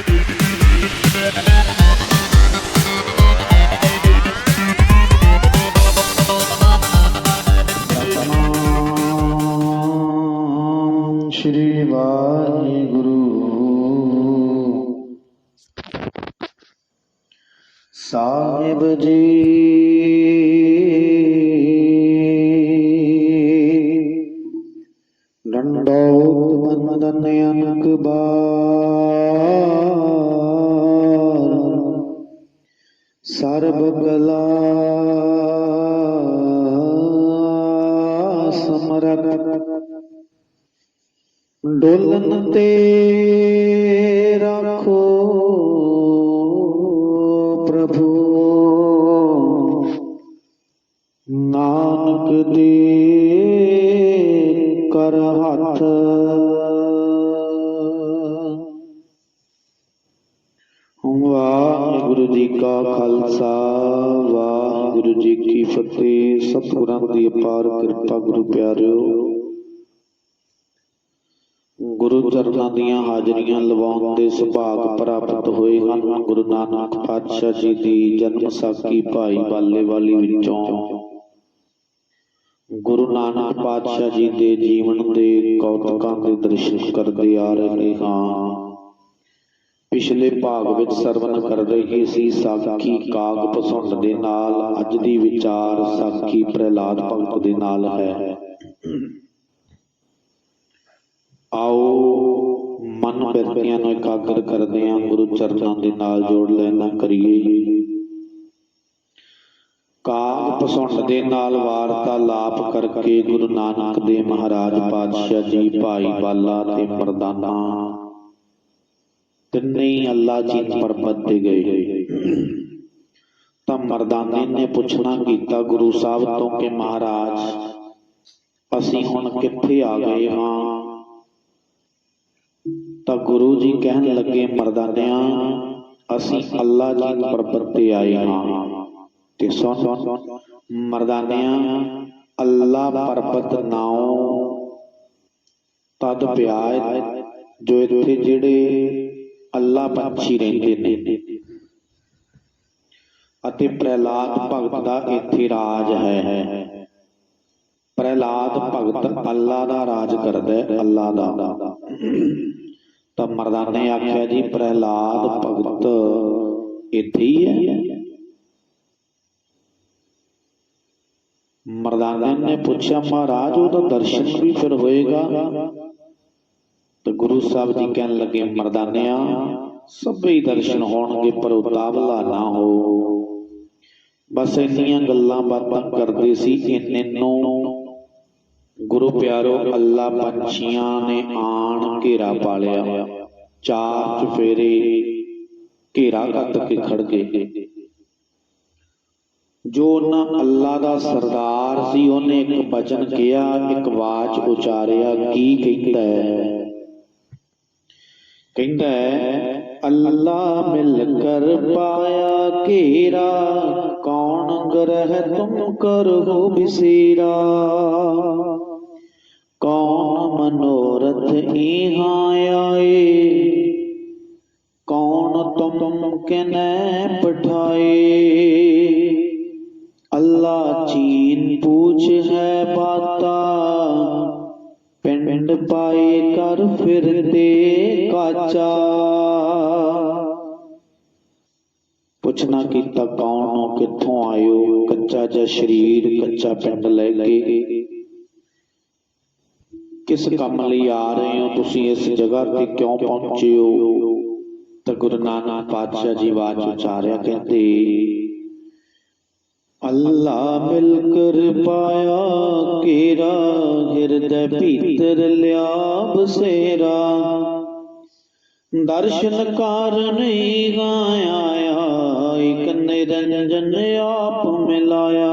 Thank you. ਸਰਬ ਕਲਾ ਸਮਰਤ ਡੋਲਨ ਤੇ ਰੱਖੋ ਪ੍ਰਭੂ। ਨਾਨਕ ਦੇ ਕਰ ਵਾਹਿਗੁਰੂ ਜੀ ਕੀ ਫਤਿਹ, ਸਤਿਗੁਰਾਂ ਦੀ ਅਪਾਰ ਕਿਰਪਾ ਗੁਰੂ ਪਿਆਰਿਓ। ਗੁਰੂ ਚਰਨਾਂ ਦੀਆਂ ਹਾਜ਼ਰੀਆਂ ਲਵਾਉਣ ਦੇ ਸੁਭਾਗ ਪ੍ਰਾਪਤ ਹੋਏ ਹਨ। ਗੁਰੂ ਨਾਨਕ ਪਾਤਸ਼ਾਹ ਜੀ ਦੀ ਜਨਮ ਸਾਖੀ ਭਾਈ ਬਾਲੇ ਵਾਲੀ ਵਿੱਚੋਂ। ਗੁਰੂ ਨਾਨਕ ਪਾਤਸ਼ਾਹ ਜੀ ਦੇ ਜੀਵਨ ਦੇ ਕੌਤਕਾਂ ਦੇ ਦਰਸ਼ਨ ਕਰਦੇ ਆ ਰਹੇ ਹਾਂ। ਪਿਛਲੇ ਭਾਗ ਵਿੱਚ ਸਰਵਨ ਕਰ ਰਹੇ ਸੀ ਸਾਖੀ ਕਾਗ ਪਸੰਦ ਦੇ ਨਾਲ, ਅੱਜ ਦੀ ਵਿਚਾਰ ਸਾਖੀ ਪ੍ਰਹਿਲਾਦ ਭਗਤ ਦੇ ਨਾਲ ਹੈ। ਆਓ ਮਨ ਬਿਰਤੀਆਂ ਨੂੰ ਇਕਾਗਰ ਕਰਦੇ ਹਾਂ, ਗੁਰੂ ਚਰਨਾਂ ਦੇ ਨਾਲ ਜੋੜ ਲੈਣਾ ਕਰੀਏ। ਕਾਗ ਪਸੰਦ ਦੇ ਨਾਲ ਵਾਰਤਾਲਾਪ ਕਰਕੇ ਗੁਰੂ ਨਾਨਕ ਦੇ ਮਹਾਰਾਜ ਪਾਤਸ਼ਾਹ ਜੀ, ਭਾਈ ਬਾਲਾ ਤੇ ਮਰਦਾਨਾ ਤਿੰਨੇ ਅੱਲਾ ਜੀ ਪਰਬਤ ਤੇ ਗਏ। ਤਾਂ ਮਰਦਾਨੇ ਨੇ ਪੁੱਛਣਾ ਕੀਤਾ ਗੁਰੂ ਸਾਹਿਬ ਤੋਂ ਕਿ ਮਹਾਰਾਜ ਅਸੀਂ ਹੁਣ ਕਿੱਥੇ ਆ ਗਏ ਹਾਂ? ਤਾਂ ਗੁਰੂ ਜੀ ਕਹਿਣ ਲੱਗੇ ਮਰਦਾਨਿਆਂ ਅਸੀਂ ਅੱਲਾ ਜੀ ਪਰਬਤ ਤੇ ਆਏ ਹਾਂ। ਤੇ ਸੁਣ ਮਰਦਾਨਿਆਂ ਅੱਲਾ ਪਰਬਤ ਨਾਉ ਤਦ ਪਿਆਇ ਜੋ ਇੱਥੇ ਜਿਹੜੇ ਅੱਲਾ ਪੰਛੀ ਰਹਿੰਦੇ ਨੇ ਅਤੇ ਪ੍ਰਹਿਲਾਦ ਭਗਤ ਦਾ ਇੱਥੇ ਰਾਜ ਹੈ ਪ੍ਰਹਿਲਾਦ ਭਗਤ ਅੱਲਾ ਦਾ ਰਾਜ ਕਰਦਾ ਹੈ ਅੱਲਾ ਦਾ ਤਾਂ ਮਰਦਾਨੇ ਨੇ ਆਖਿਆ ਜੀ ਪ੍ਰਹਿਲਾਦ ਭਗਤ ਇੱਥੇ ਹੀ ਹੈ ਮਰਦਾਨੇ ਨੇ ਪੁੱਛਿਆ ਮਹਾਰਾਜ ਉਹਦਾ ਦਰਸ਼ਨ ਵੀ ਫਿਰ ਹੋਏਗਾ ਤੇ ਗੁਰੂ ਸਾਹਿਬ ਜੀ ਕਹਿਣ ਲੱਗੇ, ਮਰਦਾਨਿਆ, ਸਭੇ ਦਰਸ਼ਨ ਹੋਣਗੇ, ਪਰ ਉਤਾਵਲਾ ਨਾ ਹੋ। ਬਸ ਇੰਨੀਆਂ ਗੱਲਾਂ ਬਾਤਾਂ ਕਰਦੇ ਸੀ ਇੰਨੇ ਨੂੰ ਗੁਰੂ ਪਿਆਰੋ, ਅੱਲਾ ਪੰਛੀਆਂ ਨੇ ਆਣ ਘੇਰਾ ਪਾ ਲਿਆ। ਚਾਰ ਚਫੇਰੇ ਘੇਰਾ ਕੱਤ ਕੇ ਖੜ ਗਏ। ਜੋ ਉਹਨਾਂ ਅੱਲਾ ਦਾ ਸਰਦਾਰ ਸੀ, ਉਹਨੇ ਇੱਕ ਬਚਨ ਕਿਹਾ, ਇੱਕ ਆਵਾਜ਼ ਉਚਾਰਿਆ, ਕੀ ਕਹਿੰਦਾ ਹੈ? ਕਹਿੰਦਾ ਹੈ ਅੱਲਾ ਮਿਲ ਕਰ ਪਾਇਆ ਘੇਰਾ ਕੌਣ ਗਰਹ ਤੁਮ ਕਰੋ ਬਿਸੇਰਾ ਕੌਣ ਮਨੋਰਥ ਇਹਾਂ ਆਏ ਕੌਣ ਤੁਮ ਕਿਨੈ ਪਠਾਏ ਅੱਲਾ ਚੀਨ ਪੂਛ ਹੈ ਬਾਤਾ ਪਿੰਡ ਪਾਏ ਕਰ ਫਿਰਦੇ ਕਾਚਾ। ਪੁੱਛਣਾ ਕੀਤਾ ਕੌਣ ਹੋ, ਕਿੱਥੋਂ ਆਇਓ? ਕੱਚਾ ਜਿਹਾ ਸਰੀਰ, ਕੱਚਾ ਪਿੰਡ ਲੈ ਕੇ। ਕਿਸ ਕੰਮ ਲਈ ਆ ਰਹੇ ਹੋ ਤੁਸੀਂ ਇਸ ਜਗ੍ਹਾ ਤੇ? ਕਿਉਂ ਪਹੁੰਚੇ ਹੋ? ਤਾਂ ਗੁਰੂ ਨਾਨਕ ਪਾਤਸ਼ਾਹ ਜੀ ਆਵਾਜ਼ ਉਚਾਰਿਆ, ਕਹਿੰਦੇ ਅੱਲਾ ਮਿਲ ਕਰ ਪਾਇਆ ਕੇਰਾ, ਹਿਰਦੈ ਭੀਤਰ ਲਿਆ ਬਸੇਰਾ ਦਰਸ਼ਨ ਕਾਰਨ ਹੀ ਗਾਇਆ ਇਕ ਨਿਰੰਜਨ ਆਪ ਮਿਲਾਇਆ।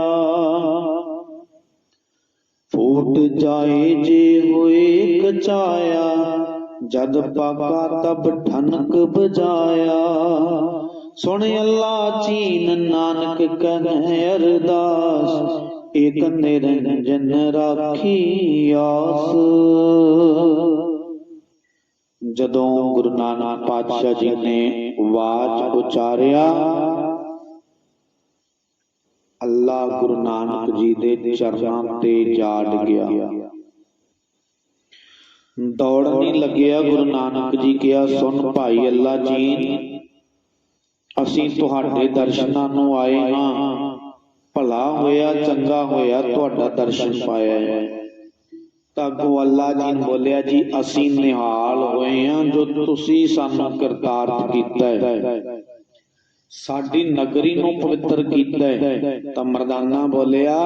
ਫੂਟ ਜਾਏ ਜੇ ਹੋਏ ਕਚਾਇਆ, ਜਦ ਪਾਕਾ ਤਬ ਠਨਕ ਬਜਾਇਆ। ਸੁਣ ਅੱਲਾ ਚੀਨ, ਨਾਨਕ ਕਹੈ ਅਰਦਾਸ ਏਕ ਨਿਰੰਜਨ ਰਾਖੀ ਆਸ। ਜਦੋਂ ਗੁਰੂ ਨਾਨਕ ਪਾਤਸ਼ਾਹ ਜੀ ਨੇ ਵਾਚ ਉਚਾਰਿਆ, ਅੱਲਾ ਗੁਰੂ ਨਾਨਕ ਜੀ ਦੇ ਚਰਨਾਂ ਤੇ ਜਾ ਡਿੱਗਿਆ ਦੌੜਨ ਲੱਗਿਆ ਗੁਰੂ ਨਾਨਕ ਜੀ ਕਿਹਾ, ਸੁਣ ਭਾਈ ਅੱਲਾ ਜੀ ਅਸੀਂ ਤੁਹਾਡੇ ਦਰਸ਼ਨਾਂ ਨੂੰ ਆਏ ਹਾਂ। ਭਲਾ ਹੋਇਆ, ਚੰਗਾ ਹੋਇਆ, ਤੁਹਾਡਾ ਦਰਸ਼ਨ ਪਾਇਆ ਹੈ। ਤਾਂ ਅੱਗੋਂ ਅੱਲਾ ਜੀ ਨੇ ਬੋਲਿਆ, ਜੀ, ਅਸੀਂ ਨਿਹਾਲ ਹੋਏ ਹਾਂ ਜੋ ਤੁਸੀਂ ਸਾਨੂੰ ਕਰਤਾਰਤ ਕੀਤਾ ਹੈ। ਸਾਡੀ ਨਗਰੀ ਨੂੰ ਪਵਿੱਤਰ ਕੀਤਾ ਹੈ। ਤਾਂ ਮਰਦਾਨਾ ਬੋਲਿਆ,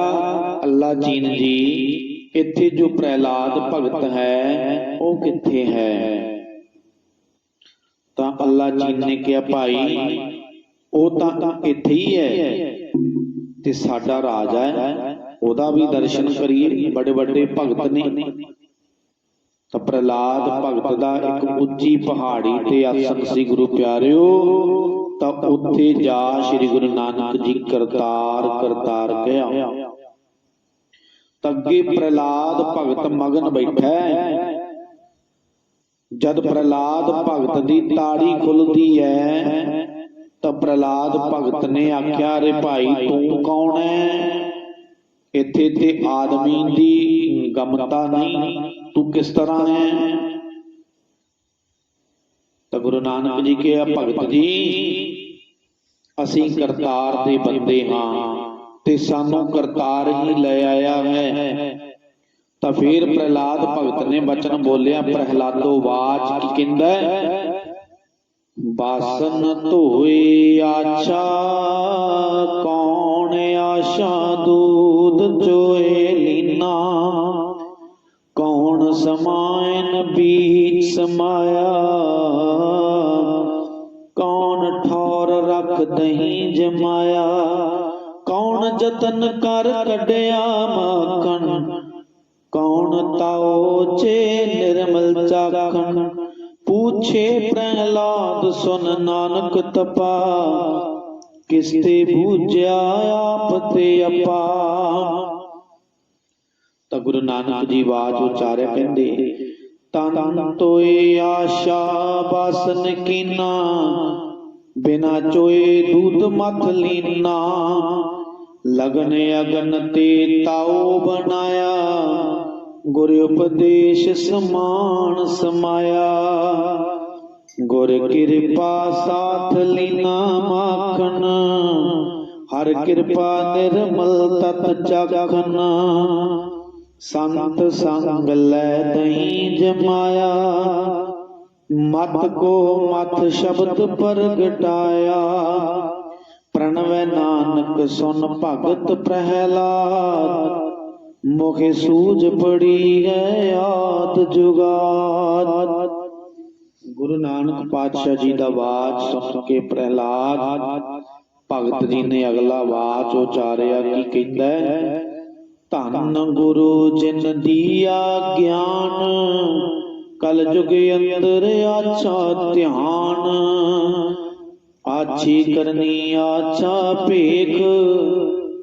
ਅੱਲਾ ਜੀ ਨੇ ਜੀ, ਇੱਥੇ ਜੋ ਪ੍ਰਹਿਲਾਦ ਭਗਤ ਹੈ, ਉਹ ਕਿੱਥੇ ਹੈ? ਤਾਂ ਅੱਲਾ ਜੀ ਨੇ ਕਿਹਾ, ਭਾਈ ਉਹ ਤਾਂ ਇੱਥੇ ਹੀ ਹੈ। ਤੇ ਸਾਡਾ ਰਾਜਾ ਹੈ, ਉਹਦਾ ਵੀ ਦਰਸ਼ਨ ਕਰੀਏ। ਬੜੇ ਵੱਡੇ ਭਗਤ ਨੇ। ਤਾਂ ਪ੍ਰਹਿਲਾਦ ਭਗਤ ਦਾ ਇੱਕ ਉੱਚੀ ਪਹਾੜੀ ਤੇ ਆਸਣ ਸੀ, ਗੁਰੂ ਪਿਆਰਿਓ। ਤਾਂ ਉੱਥੇ ਜਾ ਸ੍ਰੀ ਗੁਰੂ ਨਾਨਕ ਜੀ ਕਰਤਾਰ ਕਰਤਾਰ ਗਿਆ। ਤਾਂ ਅੱਗੇ ਪ੍ਰਹਿਲਾਦ ਭਗਤ ਮਗਨ ਬੈਠਾ ਜਦ ਪ੍ਰਹਿਲਾਦ ਭਗਤ ਦੀ ਤਾੜੀ ਖੁੱਲਦੀ ਹੈ ਤਾਂ ਪ੍ਰਹਿਲਾਦ ਭਗਤ ਨੇ ਆਖਿਆ ਰੇ ਭਾਈ ਤੂੰ ਕੌਣ ਹੈ ਇੱਥੇ ਤੇ ਆਦਮੀ ਦੀ ਗਮਤਾ ਨਹੀਂ ਤੂੰ ਕਿਸ ਤਰ੍ਹਾਂ ਹੈ ਤਾਂ ਗੁਰੂ ਨਾਨਕ ਜੀ ਕਿਹਾ ਭਗਤ ਜੀ ਅਸੀਂ ਕਰਤਾਰ ਦੇ ਬੰਦੇ ਹਾਂ ਤੇ ਸਾਨੂੰ ਕਰਤਾਰ ਹੀ ਲੈ ਆਇਆ ਹੈ। ਤਾਂ ਫਿਰ ਪ੍ਰਹਿਲਾਦ ਭਗਤ ਨੇ ਬਚਨ ਬੋਲਿਆ ਪ੍ਰਹਿਲਾਦੋ ਬਾਚ ਕੀ ਕਹਿੰਦਾ? ਬਾਸਨ ਧੋਏ ਆਛਾ, ਕੌਣ ਆਸ਼ਾ ਦੂਧ ਚੋਏ ਲੀਨਾ? ਕੌਣ ਸਮਾਇਨ ਬੀਚ ਸਮਾਇਆ? ਕੌਣ ਠੌਰ ਰੱਖ ਦਹੀਂ ਜਮਾਇਆ? ਕੌਣ ਜਤਨ ਕਰ ਕੱਢਿਆ ਮਾਖਣ? ਕੌਣ ਤਾਓ ਚੇ ਨਿਰਮਲ ਚਾਖਣ? ਪੂਛੇ ਪ੍ਰਹਿਲਾਦ, ਸੁਨ ਨਾਨਕ ਤਪਾ। ਕਿਸ ਤੇ ਬੂਝਿਆ ਆਪ ਤੇ ਆਪਾ। ਤਾਂ ਗੁਰੂ ਨਾਨਕ ਜੀ ਆਵਾਜ਼ ਉਚਾਰਿਆ ਕਹਿੰਦੇ, ਤਨ ਤੋਏ ਆਸ਼ਾ ਬਾਸਨ ਕੀਨਾ, ਬਿਨਾ ਚੋਏ ਦੂਧ ਮਥ ਲੀਨਾ। ਲਗਨ ਅਗਨ ਤੇ ਤਾਉ ਬਣਾਇਆ ਗੁਰ ਉਪਦੇਸ਼ ਸਮਾਨ ਸਮਾਇਆ। ਗੁਰ ਕਿਰਪਾ ਸਾਥ ਲੀਨਾ ਮਾਖਣ। ਹਰ ਕਿਰਪਾ ਨਿਰਮਲ ਤਤ ਚਖਨ ਸੰਤ ਸੰਗ ਲੈ ਦਹੀਂ ਜਮਾਇਆ। ਮਤ ਕੋ ਮਤ ਸ਼ਬਦ ਪ੍ਰਗਟਾਇਆ। ਪ੍ਰਣਵੈ ਨਾਨਕ ਸੁਨ ਭਗਤ ਪ੍ਰਹਿਲਾਦ। ਮੁਖੇ ਸੂਝ ਪੜੀ ਹੈ ਆਦ ਜੁਗਾਦ ਗੁਰੂ ਨਾਨਕ ਪਾਤਸ਼ਾਹ ਜੀ ਦਾ ਬਾਤ ਸੁਣ ਕੇ ਪ੍ਰਹਿਲਾਦ, ਭਗਤ ਜੀ ਨੇ ਅਗਲਾ ਬਾਤ ਉਚਾਰਿਆ ਕੀ ਕਹਿੰਦਾ ਧੰਨ ਗੁਰੂ ਜਿਨ ਦੀਆ ਗਿਆਨ ਕਲ ਜੁਗ ਅੰਦਰ ਆਛਾ ਧਿਆਨ। ਆਛੀ ਕਰਨੀ ਆਛਾ ਭੇਖ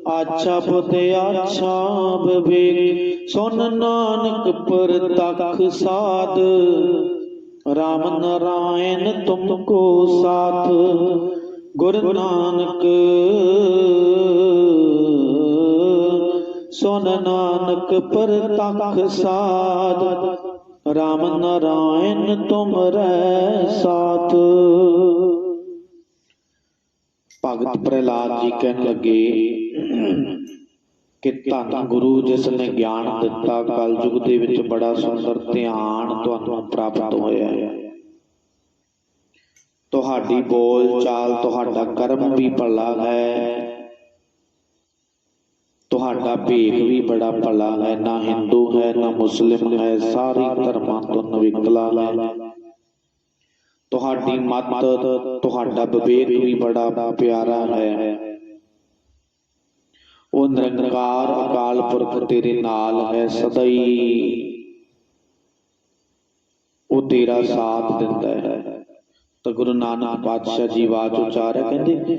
ਆਛਾ ਬੁੱਧ ਆਛਾ ਵਿਵੇਕ ਸੁਨ ਨਾਨਕ ਪ੍ਰਤਖ ਸਾਧ। ਰਾਮ ਨਰਾਇਣ ਤੁਮਕੋ ਸਾਥ। ਗੁਰ ਨਾਨਕ। ਸੁਨ ਨਾਨਕ ਪ੍ਰਤਖ ਸਾਧ। ਰਾਮ ਨਰਾਇਣ ਤੁਮਰੈ ਸਾਥ। ਭਗਤ ਪ੍ਰਹਿਲਾਦ ਜੀ ਕਹਿਣ ਲੱਗੇ, ਕਿ ਧੰਨ ਗੁਰੂ ਜਿਸ ਨੇ ਗਿਆਨ ਦਿੱਤਾ, ਕਲਯੁਗ ਦੇ ਵਿੱਚ ਬੜਾ ਸੁੰਦਰ ਧਿਆਨ ਤੁਹਾਨੂੰ ਪ੍ਰਾਪਤ ਹੋਇਆ ਹੈ। ਤੁਹਾਡੀ ਬੋਲ ਚਾਲ, ਤੁਹਾਡਾ ਕਰਮ ਵੀ ਭਲਾ ਹੈ। ਤੁਹਾਡਾ ਭੇਖ ਵੀ ਬੜਾ ਭਲਾ ਹੈ, ਨਾ ਹਿੰਦੂ ਹੈ, ਨਾ ਮੁਸਲਿਮ ਹੈ, ਸਾਰੇ ਧਰਮਾਂ ਤੋਂ ਨਵਿਕਲਾ ਹੈ। ਤੁਹਾਡੀ ਮਤ, ਤੁਹਾਡਾ ਵਿਵੇਕ ਵੀ ਬੜਾ ਪਿਆਰਾ ਹੈ। ਉਹ ਨਿਰੰਕਾਰ ਅਕਾਲ ਪੁਰਖ ਤੇਰੇ ਨਾਲ ਹੈ ਸਦਾ ਹੀ। ਉਹ ਤੇਰਾ ਸਾਥ ਦਿੰਦਾ ਹੈ। ਤਾਂ ਗੁਰੂ ਨਾਨਕ ਪਾਤਸ਼ਾਹ ਜੀ ਆਵਾਜ਼ ਉਚਾਰਿਆ ਕਹਿੰਦੇ,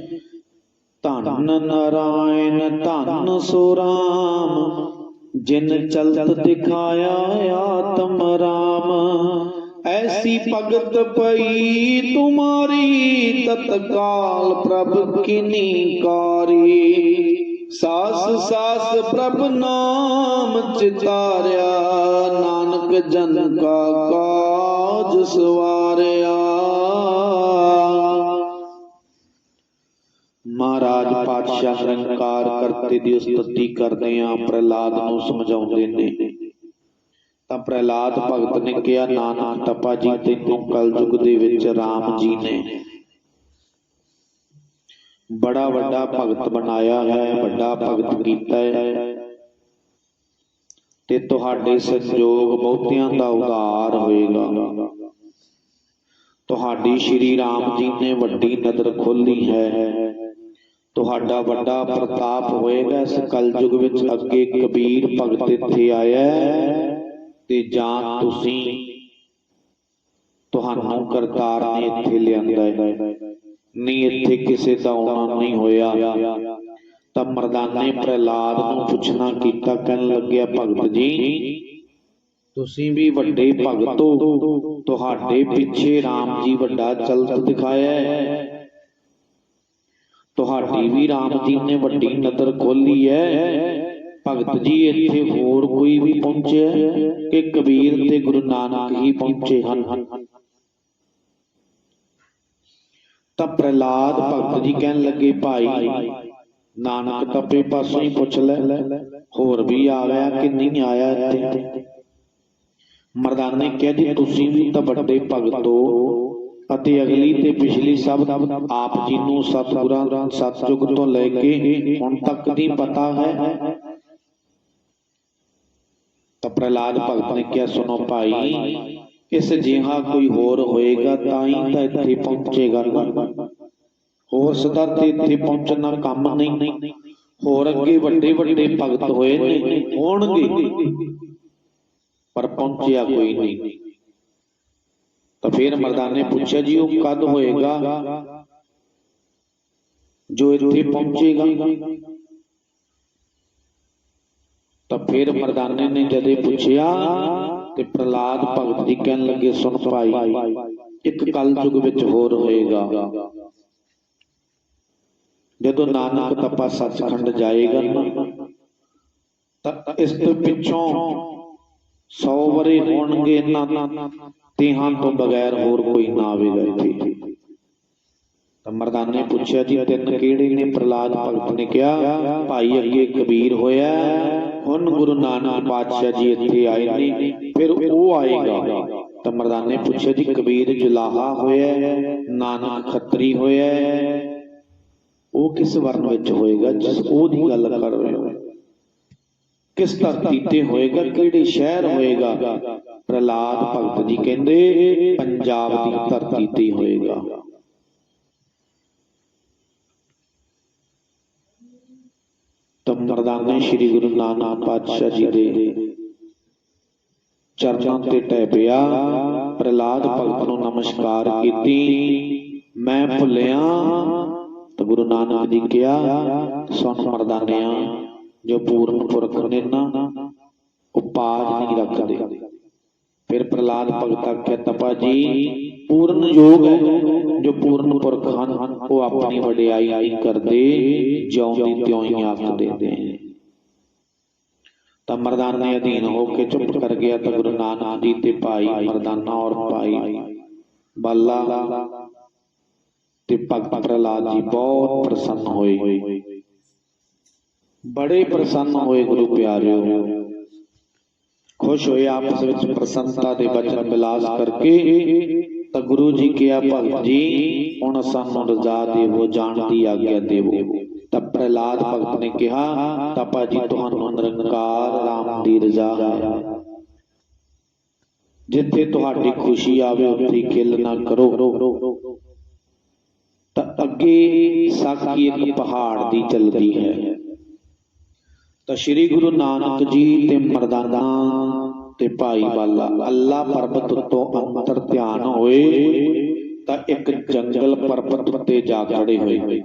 ਧੰਨ ਨਰਾਇਣ, ਧੰਨ ਸੋ ਰਾਮ ਜਿਨ ਚਲਤ ਦਿਖਾਇਆ ਆਤਮ ਰਾਮ ਐਸੀ ਭਗਤ ਪਈ ਤੁਮਾਰੀ ਤਤਕਾਲ ਪ੍ਰਭ ਕਿਨੀ ਕਾਰੀ। ਸਾਸ ਸਾਸ ਪ੍ਰਭ ਨਾਮ ਚਿਤਾਰਿਆ, ਨਾਨਕ ਜਨ ਕਾ ਕਾਜ ਸਵਾਰਿਆ। ਮਹਾਰਾਜ ਪਾਤਸ਼ਾਹ ਨਿਰੰਕਾਰ ਕਰਤੇ ਦੀ ਉਸਤਤੀ ਕਰਦੇ ਆ, ਪ੍ਰਹਿਲਾਦ ਨੂੰ ਸਮਝਾਉਂਦੇ ਨੇ। ਤਾਂ ਪ੍ਰਹਿਲਾਦ ਭਗਤ ਨੇ ਕਿਹਾ ਨਾ ਤਪਾ ਜੀ, ਤੈਨੂੰ ਕਲਯੁਗ ਦੇ ਵਿੱਚ RAM ਜੀ ਨੇ ਬੜਾ ਵੱਡਾ ਭਗਤ ਬਣਾਇਆ ਹੈ, ਵੱਡਾ ਭਗਤ ਕੀਤਾ ਹੈ ਤੇ ਤੁਹਾਡੇ ਸੰਜੋਗ ਬਹੁਤਿਆਂ ਦਾ ਉਧਾਰ ਹੋਏਗਾ। ਤੁਹਾਡੀ ਸ਼੍ਰੀ ਰਾਮ ਜੀ ਨੇ ਵੱਡੀ ਨਦਰ ਖੋਲੀ ਹੈ। ਤੁਹਾਡਾ ਵੱਡਾ ਪ੍ਰਤਾਪ ਹੋਏਗਾ, ਇਸ ਕਲਯੁਗ ਵਿੱਚ ਅੱਗੇ ਕਬੀਰ ਭਗਤ ਇੱਥੇ ਆਇਆ ਹੈ। ਤੇ ਜਾਂ ਤੁਸੀਂ ਤੁਹਾਨੂੰ ਕਰਤਾਰ ਨੇ ਇੱਥੇ ਲਿਆਂਦਾ ਹੈ। ਨਹੀਂ, ਇੱਥੇ ਕਿਸੇ ਦਾ ਆਉਣਾ ਨਹੀਂ ਹੋਇਆ। ਤਾਂ ਮਰਦਾਨੇ ਪ੍ਰਹਿਲਾਦ ਨੂੰ ਪੁੱਛਣਾ ਕੀਤਾ, ਕਹਿਣ ਲੱਗਿਆ, ਭਗਤ ਜੀ, ਤੁਸੀਂ ਵੀ ਵੱਡੇ ਭਗਤ ਹੋ। ਤੁਹਾਡੇ ਪਿੱਛੇ RAM ਜੀ ਵੱਡਾ ਚਲਤ ਦਿਖਾਇਆ ਹੈ। ਤੁਹਾਡੀ ਵੀ RAM ਜੀ ਨੇ ਵੱਡੀ ਨਦਰ ਖੋਲੀ ਹੈ। ਭਗਤ ਜੀ, ਇੱਥੇ ਹੋਰ ਕੋਈ ਵੀ ਪਹੁੰਚਿਆ ਕਿ ਕਬੀਰ ਤੇ ਗੁਰੂ ਨਾਨਕ ਹੀ ਪਹੁੰਚੇ ਹਨ? ਤਾਂ ਪ੍ਰਹਿਲਾਦ ਭਗਤ ਜੀ ਕਹਿਣ ਲੱਗੇ, ਭਾਈ, ਨਾਨਕ ਤਪੇ ਪਾਸੋਂ ਹੀ ਪੁੱਛ ਲੈ। ਹੋਰ ਵੀ ਆ ਕਿ ਨਹੀਂ ਆਇਆ ਇੱਥੇ? ਮਰਦਾਨੇ ਕਿਹਾ, ਜੀ, ਤੁਸੀਂ ਵੀ ਤਾਂ ਵੱਡੇ ਭਗਤ ਹੋ ਅਤੇ ਅਗਲੀ ਤੇ ਪਿਛਲੀ ਸਭ ਆਪ ਜੀ ਨੂੰ ਸਤਿਗੁਰਾਂ ਸਤਜੁਗ ਤੋਂ ਲੈ ਕੇ ਹੁਣ ਤੱਕ ਦੀ ਪਤਾ ਹੈ ਤਾਂ ਪ੍ਰਹਿਲਾਦ ਭਗਤ ਨੇ ਕਿਹਾ, ਸੁਣੋ ਭਾਈ, ਇਸ ਜਿਹਾ ਕੋਈ ਹੋਰ ਹੋਏਗਾ ਤਾਂ ਹੀ ਤਾਂ ਇੱਥੇ ਪਹੁੰਚੇਗਾ ਹੋਰ ਸਦਾ ਤੇ ਇੱਥੇ ਪਹੁੰਚਣਾ ਕੰਮ ਨਹੀਂ। ਹੋਰ ਅੱਗੇ ਵੱਡੇ ਵੱਡੇ ਭਗਤ ਹੋਏ ਨੇ, ਹੋਣਗੇ। ਪਰ ਪਹੁੰਚਿਆ ਕੋਈ ਨਹੀਂ। ਤਾਂ ਫਿਰ ਮਰਦਾਨੇ ਪੁੱਛਿਆ, ਜੀ, ਉਹ ਕਦ ਹੋਏਗਾ? ਜੋ ਇੱਥੇ ਪਹੁੰਚੇਗਾ? ਫਿਰ ਮਰਦਾਨੇ ਨੇ ਜਦੇ ਪੁੱਛਿਆ ਤੇ ਪ੍ਰਲਾਦ ਭਗਤ ਜੀ ਕਹਿਣ ਲੱਗੇ, ਸੁਣ ਭਾਈ, ਇੱਕ ਕਲ ਯੁਗ ਵਿੱਚ ਹੋਰ ਹੋਏਗਾ। ਜਦੋਂ ਨਾਨਕ ਤਪਾ ਸੱਚਖੰਡ ਜਾਏਗਾ ਤਾਂ ਇਸ ਤੋਂ ਪਿੱਛੋਂ 100 ਵਰੇ ਹੋਣਗੇ ਇਹਨਾਂ ਤੀਹਾਂ ਤੋਂ ਬਗੈਰ ਹੋਰ ਕੋਈ ਨਾ ਆਵੇਗਾ ਇੱਥੇ। ਤਾਂ ਮਰਦਾਨੇ ਪੁੱਛਿਆ ਜੀ, ਤਿੰਨ ਕਿਹੜੇ ਨੇ ਪ੍ਰਲਾਦ ਭਗਤ ਨੇ ਕਿਹਾ? ਭਾਈ, ਅੱਗੇ ਕਬੀਰ ਹੋਇਆ ਹੁਣ ਗੁਰੂ ਨਾਨਕ ਪਾਤਸ਼ਾਹ ਜੀ ਇੱਥੇ ਆਏ ਨੇ, ਫਿਰ ਉਹ ਆਏਗਾ। ਤਾਂ ਮਰਦਾਨੇ ਪੁੱਛਿਆ ਜੀ, ਕਬੀਰ ਜੁਲਾਹਾ ਹੋਇਆ ਨਾਨਕ ਖੱਤਰੀ ਹੋਇਆ ਉਹ ਕਿਸ ਵਰਨ ਵਿੱਚ ਹੋਏਗਾ? ਜਿਸ ਉਹ ਦੀ ਗੱਲ ਕਰ ਰਹੇ ਹੋ। ਕਿਸ ਧਰਤੀ ਤੇ ਹੋਏਗਾ? ਕਿਹੜੇ ਸ਼ਹਿਰ ਹੋਏਗਾ? ਪ੍ਰਲਾਦ ਭਗਤ ਜੀ ਕਹਿੰਦੇ, ਪੰਜਾਬ ਦੀ ਧਰਤੀ ਤੇ ਹੋਏਗਾ। ਤਾਂ ਸ੍ਰੀ ਗੁਰੂ ਨਾਨਕ ਪਾਤਸ਼ਾਹ ਜੀ ਦੇ ਚਰਨਾਂ ਤੇ ਟਹਿ ਪਿਆ। ਪ੍ਰਲਾਦ ਭਗਤ ਨੂੰ ਨਮਸਕਾਰ ਕੀਤੀ। ਮੈਂ ਭੁੱਲਿਆ। ਤਾਂ ਗੁਰੂ ਨਾਨਕ ਜੀ ਕਿਹਾ ਸੁਣ ਮਰਦਾਨਿਆਂ, ਜੋ ਪੂਰਨ ਪੁਰਖ ਨੇ ਨਾ ਉਪਾਜ ਨਹੀਂ ਰੱਖਦੇ। ਫਿਰ ਪ੍ਰਲਾਦ ਭਗਤ ਆਖਿਆ, ਤਪਾ ਜੀ ਪੂਰਨ ਯੋਗ ਜੋ ਪੂਰਨ ਪੁਰਖ ਹਨ, ਉਹ ਆਪਣੀ ਵਡਿਆਈ ਕਰਦੇ ਜਿਉਂ ਤਿਉਂ ਹੀ ਆਖਦੇ ਤਾਂ ਮਰਦਾਨੇ ਅਧੀਨ ਹੋ ਕੇ ਚੁੱਪ ਕਰ ਗਿਆ ਤਾਂ ਗੁਰੂ ਨਾਨਕ ਜੀ ਤੇ ਭਾਈ ਮਰਦਾਨਾ ਔਰ ਭਾਈ ਬਾਲਾ ਤੇ ਭਗਤ ਪ੍ਰਲਾਦ ਜੀ ਬਹੁਤ ਪ੍ਰਸੰਨ ਹੋਏ। ਬੜੇ ਪ੍ਰਸੰਨ ਹੋਏ ਗੁਰੂ ਪਿਆਰਿਓ। ਖੁਸ਼ ਹੋਏ ਆਪਸ ਵਿੱਚ ਪ੍ਰਸੰਨਤਾ ਦੇ ਬਚਨ ਬਿਲਾਸ ਕਰਕੇ, ਤਾਂ ਗੁਰੂ ਜੀ ਕਿਹਾ, ਭਗਤ ਜੀ, ਹੁਣ ਸਾਨੂੰ ਰਜ਼ਾ ਦੇਵੋ, ਜਾਣ ਦੀ ਆਗਿਆ ਦੇਵੋ। ਤਾਂ ਪ੍ਰਹਿਲਾਦ ਭਗਤ ਨੇ ਕਿਹਾ, ਤਾਂ ਭਾਜੀ, ਤੁਹਾਨੂੰ ਨਿਰੰਕਾਰ ਰਾਮ ਦੀ ਰਜ਼ਾ ਹੈ। ਜਿੱਥੇ ਤੁਹਾਡੀ ਖੁਸ਼ੀ ਆਵੇ, ਉੱਥੇ ਖਿਲ ਨਾ ਕਰੋ। ਤਾਂ ਅੱਗੇ ਸਾਖੀ ਇੱਕ ਪਹਾੜ ਦੀ ਚੱਲਦੀ ਹੈ। ਤਾਂ ਸ੍ਰੀ ਗੁਰੂ ਨਾਨਕ ਜੀ ਤੇ ਮਰਦਾਨਾ ਤੇ ਭਾਈ ਬਾਲਾ ਅੱਲਾ ਪਰਬਤ ਤੋਂ ਅੰਤਰ ਧਿਆਨ ਹੋਏ, ਤਾਂ ਇੱਕ ਜੰਗਲ ਪਰਬਤ ਉੱਤੇ ਜਾ ਖੜੇ ਹੋਏ।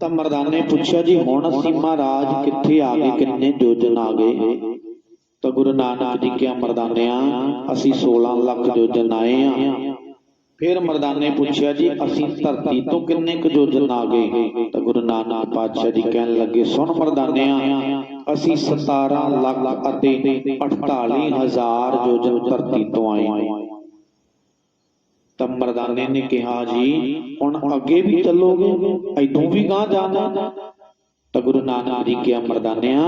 ਤਾਂ ਮਰਦਾਨੇ ਪੁੱਛਿਆ, ਜੀ, ਹੁਣ ਅਸੀਂ ਮਹਾਰਾਜ ਕਿੱਥੇ ਆ ਗਏ? ਕਿੰਨੇ ਜੋਜਨ ਆ ਗਏ? ਤਾਂ ਗੁਰੂ ਨਾਨਕ ਜੀ ਕਿਹਾ, ਮਰਦਾਨਿਆਂ, ਅਸੀਂ 16 ਲੱਖ ਜੋਜਨ ਆਏ ਆ। ਫਿਰ ਮਰਦਾਨੇ ਪੁੱਛਿਆ ਜੀ, ਅਸੀਂ ਧਰਤੀ ਤੋਂ ਕਿੰਨੇ ਕੁ ਜੋਜਨ ਆ ਗਏ? ਤਾਂ ਗੁਰੂ ਨਾਨਕ ਪਾਤਸ਼ਾਹ ਜੀ ਕਹਿਣ ਲੱਗੇ, ਸੁਣ ਮਰਦਾਨਿਆਂ, ਅਸੀਂ 17 ਲੱਖ ਅਤੇ 48 ਹਜ਼ਾਰ ਜੋਜਨ ਧਰਤੀ ਤੋਂ ਆਏ ਤਾਂ ਮਰਦਾਨੇ ਨੇ ਕਿਹਾ ਜੀ, ਹੁਣ ਅੱਗੇ ਵੀ ਚੱਲੋਗੇ? ਐਦੋਂ ਵੀ ਗਾਂ ਜਾਣਾ ਤਾਂ ਗੁਰੂ ਨਾਨਕ ਜੀ ਕਿਹਾ, ਮਰਦਾਨਿਆਂ,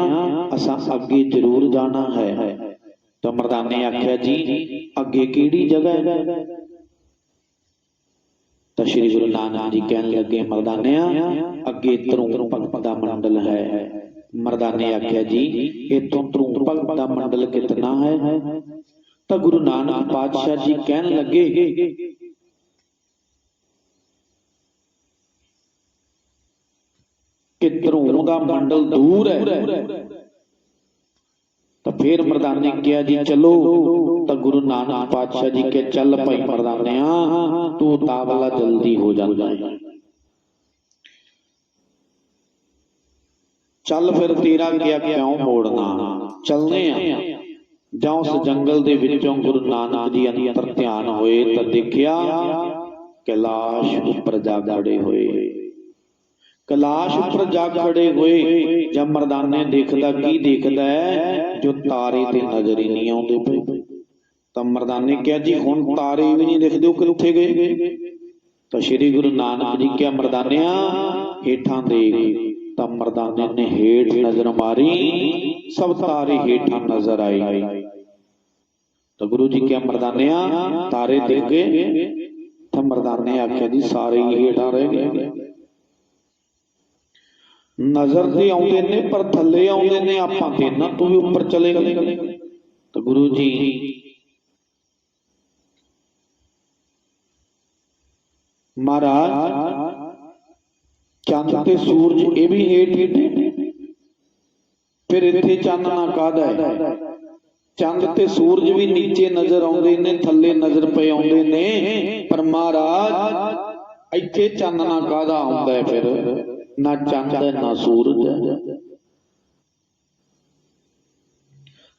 ਅਸਾਂ ਅੱਗੇ ਜ਼ਰੂਰ ਜਾਣਾ ਹੈ। ਤਾਂ ਮਰਦਾਨੇ ਆਖਿਆ ਜੀ, ਅੱਗੇ ਕਿਹੜੀ ਜਗ੍ਹਾ ਹੈ? ਤਾਂ ਸ਼੍ਰੀ ਗੁਰੂ ਨਾਨਕ ਜੀ ਕਹਿਣ ਲੱਗੇ, ਮਰਦਾਨਿਆਂ, ਅੱਗੇ ਧਰੂਮ ਭਗਤ ਦਾ ਮੰਡਲ ਹੈ। ਮਰਦਾਨੇ ਆਖਿਆ, ਜੀ ਇਤੋਂ ਧਰੂਮ ਭਗਤ ਦਾ ਮੰਡਲ ਕਿਤਨਾ ਹੈ? ਤਾਂ ਗੁਰੂ ਨਾਨਕ ਪਾਤਸ਼ਾਹ ਜੀ ਕਹਿਣ ਲੱਗੇ ਕਿ ਧਰੂਮ ਦਾ ਮੰਡਲ ਦੂਰ ਹੈ? ਤਾਂ ਫੇਰ ਮਰਦਾਨੇ ਕਿਹਾ ਜੀ, ਚਲੋ, ਤਾਂ ਗੁਰੂ ਨਾਨਕ ਪਾਤਸ਼ਾਹ ਜੀ ਕੇ ਚੱਲ ਭਾਈ ਮਰਦਾਨਿਆ, ਤੂੰ ਤਾਵਲਾ ਜਲਦੀ ਹੋ ਜਾਂਦਾ ਹੈ ਚੱਲ ਫਿਰ ਤੇਰਾ ਗਿਆ ਕਿਉਂ ਮੋੜਨਾ? ਚੱਲਨੇ ਆ। ਜਾਂ ਉਸ ਜੰਗਲ ਦੇ ਵਿੱਚੋਂ ਗੁਰੂ ਨਾਨਕ ਜੀ ਅੰਤਰ ਧਿਆਨ ਹੋਏ ਤਾਂ ਦੇਖਿਆ, ਕੈਲਾਸ਼ ਉੱਪਰ ਜਾ ਖੜੇ ਹੋਏ। ਕੈਲਾਸ਼ ਉੱਪਰ ਜਾ ਖੜੇ ਹੋਏ ਜਦ ਮਰਦਾਨੇ ਦੇਖਦਾ, ਕੀ ਦੇਖਦਾ ਹੈ? ਜੋ ਤਾਰੇ ਤੇ ਨਜ਼ਰ ਹੀ ਨਹੀਂ ਆਉਂਦੇ ਪਏ। ਤਾਂ ਮਰਦਾਨੇ ਕਿਹਾ, ਜੀ, ਹੁਣ ਤਾਰੇ ਵੀ ਨਹੀਂ ਦਿਖਦੇ, ਉਹ ਕਿੱਥੇ ਗਏ? ਤਾਂ ਸ੍ਰੀ ਗੁਰੂ ਨਾਨਕ ਜੀ ਕਿਹਾ, ਮਰਦਾਨਿਆ, ਹੇਠਾਂ ਦੇਖ। ਤਾਂ ਮਰਦਾਨੇ ਨੇ ਹੇਠ ਨਜ਼ਰ ਮਾਰੀ, ਸਭ ਤਾਰੇ ਹੇਠਾਂ ਨਜ਼ਰ ਆਏ। ਤਾਂ ਗੁਰੂ ਜੀ ਕਿਹਾ, ਮਰਦਾਨਿਆ, ਤਾਰੇ ਦਿਖ ਗਏ? ਤਾਂ ਮਰਦਾਨੇ ਆਖਿਆ, ਜੀ, ਸਾਰੇ ਹੀ ਹੇਠਾਂ ਰਹਿ ਗਏ। ਨਜ਼ਰ ਤੇ ਆਉਂਦੇ ਨੇ ਪਰ ਥੱਲੇ ਆਉਂਦੇ ਨੇ ਆਪਾਂ ਤੇ ਨਾ ਤੂੰ ਵੀ ਉੱਪਰ ਚਲੇ ਗਏ? ਤਾਂ ਗੁਰੂ ਜੀ ਮਹਾਰਾਜ ਚੰਦ ਤੇ ਸੂਰਜ ਇਹ ਵੀ ਹੇਠ ਹੇਠ ਫਿਰ ਇੱਥੇ ਚਾਨਣਾ ਕਾਦਾ ਹੈ? ਚੰਦ ਤੇ ਸੂਰਜ ਵੀ ਨੀਚੇ ਨਜ਼ਰ ਆਉਂਦੇ ਨੇ ਥੱਲੇ ਨਜ਼ਰ ਪਏ ਆਉਂਦੇ ਨੇ। ਪਰ ਮਹਾਰਾਜ ਇੱਥੇ ਚਾਨਣਾ ਕਾਦਾ ਆਉਂਦਾ ਹੈ ਫਿਰ? ਨਾ ਚੰਦ ਹੈ ਨਾ ਸੂਰਜ ਹੈ।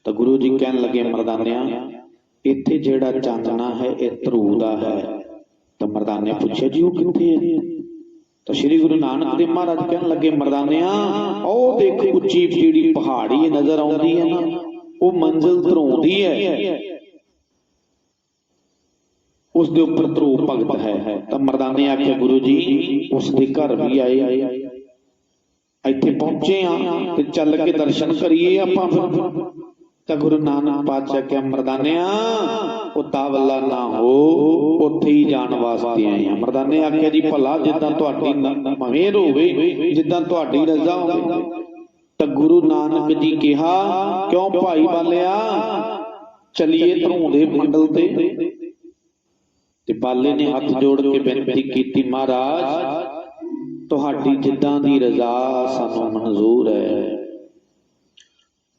ਤਾਂ ਗੁਰੂ ਜੀ ਕਹਿਣ ਲੱਗੇ, ਮਰਦਾਨਿਆਂ, ਇੱਥੇ ਜਿਹੜਾ ਚਾਨਣਾ ਹੈ, ਇਹ ਧਰੂ ਦਾ ਹੈ। ਤਾਂ ਮਰਦਾਨੇ ਪੁੱਛਿਆ, ਜੀ, ਉਹ ਕਿੱਥੇ ਹੈ? ਤਾਂ ਸ੍ਰੀ ਗੁਰੂ ਨਾਨਕ ਦੇਵ ਮਹਾਰਾਜ ਕਹਿਣ ਲੱਗੇ, ਮਰਦਾਨਿਆਂ ਉਹ ਦੇਖ, ਉੱਚੀ ਜਿਹੜੀ ਪਹਾੜੀ ਨਜ਼ਰ ਆਉਂਦੀ ਹੈ ਨਾ, ਉਹ ਮੰਜ਼ਿਲ ਧਰੂਦੀ ਹੈ। ਉਸ ਦੇ ਉੱਪਰ ਧਰੂ ਭਗਤ ਹੈ। ਤਾਂ ਮਰਦਾਨੇ ਆਖਿਆ, ਗੁਰੂ ਜੀ, ਉਸ ਦੇ ਘਰ ਵੀ ਆਏ। ਇੱਥੇ ਪਹੁੰਚੇ ਆ ਤੇ ਚੱਲ ਕੇ ਦਰਸ਼ਨ ਕਰੀਏ ਆਪਾਂ ਫਿਰ। ਤਾਂ ਗੁਰੂ ਨਾਨਕ ਪਾਤਸ਼ਾਹ ਕੇ ਮਰਦਾਨਿਆਂ ਉਹ ਨਾ ਹੋ, ਉੱਥੇ ਹੀ ਜਾਣ ਵਾਸਤੇ ਆਏ ਆ ਮਰਦਾਨੇ ਆਖਿਆ ਜੀ, ਭਲਾ ਜਿੱਦਾਂ ਤੁਹਾਡੀ ਮਵੇਰ ਹੋਵੇ, ਜਿੱਦਾਂ ਤੁਹਾਡੀ ਰਜ਼ਾ ਹੋਵੇ। ਤਾਂ ਗੁਰੂ ਨਾਨਕ ਜੀ ਕਿਹਾ, ਕਿਉਂ ਭਾਈ ਬਾਲਿਆ? ਚਲਿਏ ਧਰੂੰ ਦੇ ਮੰਡਲ ਤੇ। ਤੇ ਬਾਲੇ ਨੇ ਹੱਥ ਜੋੜ ਕੇ ਬੇਨਤੀ ਕੀਤੀ, ਮਹਾਰਾਜ ਤੁਹਾਡੀ ਜਿੱਦਾਂ ਦੀ ਰਜ਼ਾ ਸਾਨੂੰ ਮਨਜ਼ੂਰ ਹੈ।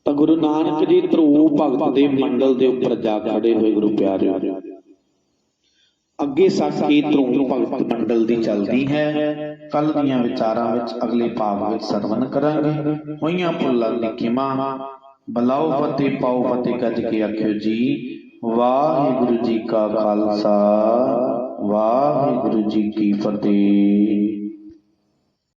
ਤਾਂ ਗੁਰੂ ਨਾਨਕ ਜੀ ਧਰੂ ਭਗਤ ਦੇ ਮੰਡਲ ਦੇ ਉੱਪਰ ਜਾ ਖੜੇ ਹੋਏ ਗੁਰੂ ਪਿਆਰਿਓ। ਅੱਗੇ ਸਾਖੀ ਧਰੂ ਭਗਤ ਮੰਡਲ ਦੀ ਚੱਲਦੀ ਹੈ। ਕੱਲ ਦੀਆਂ ਵਿਚਾਰਾਂ ਵਿੱਚ ਅਗਲੇ ਭਾਗ ਵਿੱਚ ਸਰਵਨ ਕਰਾਂਗੇ। ਹੋਈਆਂ ਭੁੱਲਾਂ ਦੀ ਖਿਮਾ, ਬਲਾਓ ਫਤਿਹ, ਪਾਓ ਫਤਿਹ ਗੱਜ ਕੇ ਆਖਿਓ ਜੀ, ਵਾਹਿਗੁਰੂ ਜੀ ਕਾ ਖਾਲਸਾ, ਵਾਹਿਗੁਰੂ ਜੀ ਕੀ ਫਤਿਹ।